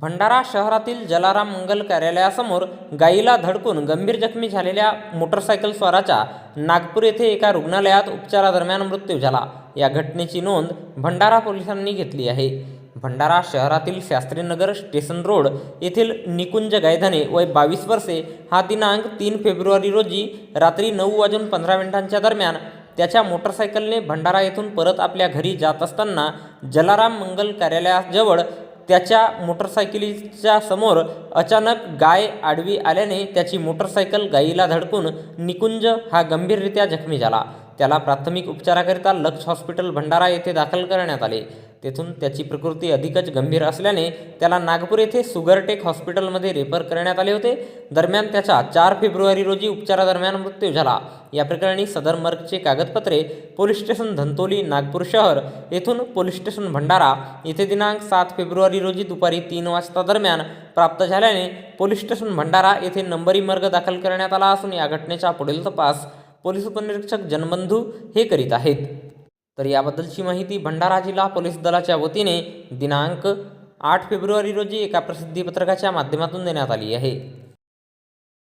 भंडारा शहरातील जलाराम मंगल कार्यालयासमोर गायीला धडकून गंभीर जखमी झालेल्या मोटरसायकल स्वाराचा नागपूर येथे एका रुग्णालयात उपचारादरम्यान मृत्यू झाला. या घटनेची नोंद भंडारा पोलिसांनी घेतली आहे. भंडारा शहरातील शास्त्रीनगर स्टेशन रोड येथील निकुंज गायधने वय बावीस वर्षे हा दिनांक तीन फेब्रुवारी रोजी रात्री नऊ वाजून पंधरा मिनिटांच्या दरम्यान त्याच्या मोटरसायकलने भंडारा येथून परत आपल्या घरी जात असताना जलाराम मंगल कार्यालयाजवळ त्याच्या मोटरसायकलीच्या समोर अचानक गाय आडवी आल्याने त्याची मोटरसायकल गायीला धडकून निकुंज हा गंभीररित्या जखमी झाला. त्याला प्राथमिक उपचाराकरिता लक्ष हॉस्पिटल भंडारा येथे दाखल करण्यात आले. तेथून त्याची प्रकृती अधिकच गंभीर असल्याने त्याला नागपूर येथे सुगरटेक हॉस्पिटलमध्ये रेफर करण्यात आले होते. दरम्यान त्याचा चार फेब्रुवारी रोजी उपचारादरम्यान मृत्यू झाला. या प्रकरणी सदर मर्गचे कागदपत्रे पोलीस स्टेशन धंतोली नागपूर शहर येथून पोलीस स्टेशन भंडारा येथे दिनांक सात फेब्रुवारी रोजी दुपारी तीन वाजता दरम्यान प्राप्त झाल्याने पोलीस स्टेशन भंडारा येथे नंबरी मर्ग दाखल करण्यात आला असून या घटनेचा पुढील तपास पोलीस उपनिरीक्षक जनबंधू हे करीत आहेत. तर याबद्दलची माहिती भंडारा जिल्हा पोलीस दलाच्या वतीने दिनांक आठ फेब्रुवारी रोजी एका प्रसिद्धीपत्रकाच्या माध्यमातून देण्यात आली आहे.